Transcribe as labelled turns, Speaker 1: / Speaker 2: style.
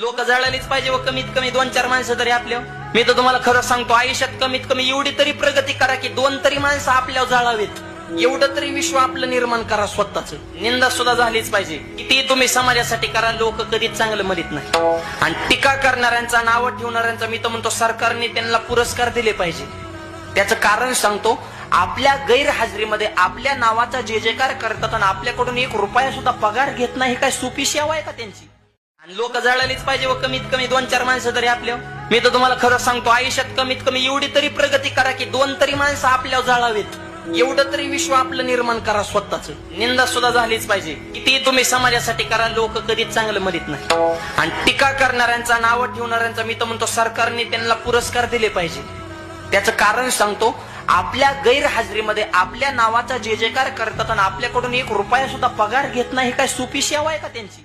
Speaker 1: लोक जळालीच पाहिजे व कमीत कमी दोन चार माणसं तरी आपल्या. मी तर तुम्हाला खरं सांगतो आयुष्यात कमीत कमी एवढी तरी प्रगती करा की दोन तरी माणसं आपल्यावर जळावीत. एवढं तरी विश्व आपलं निर्माण करा स्वतःच. निंदा सुद्धा झालीच पाहिजे. किती तुम्ही समाजासाठी करा लोक कधीच चांगलं म्हणत नाही. आणि टीका करणाऱ्यांचा नाव ठेवणाऱ्यांचा मी तर म्हणतो सरकारने त्यांना पुरस्कार दिले पाहिजे. त्याचं कारण सांगतो आपल्या गैरहजेरीमध्ये आपल्या नावाचा जे जयकार करतात आणि आपल्याकडून एक रुपया सुद्धा पगार घेत नाही काय सुपी सेवा आहे का त्यांची? आणि लोक जळालीच पाहिजे व कमीत कमी दोन चार माणसं तरी आपल्या मी तर तुम्हाला खरं सांगतो आयुष्यात कमीत कमी एवढी तरी प्रगती करा की दोन तरी माणसं आपल्यावर जाळावीत. एवढं तरी विश्व आपलं निर्माण करा स्वतःच. निंदा सुद्धा झालीच पाहिजे. किती तुम्ही समाजासाठी करा लोक कधीच चांगलं म्हणत नाही. आणि टीका करणाऱ्यांचा नाव ठेवणाऱ्यांचा मी तर म्हणतो सरकारने त्यांना पुरस्कार दिले पाहिजे. त्याचं कारण सांगतो आपल्या गैरहजेरीमध्ये आपल्या नावाचा जे जयकार करतात आणि आपल्याकडून एक रुपया सुद्धा पगार घेत नाही हे काय सुपी सेवा आहे का त्यांची?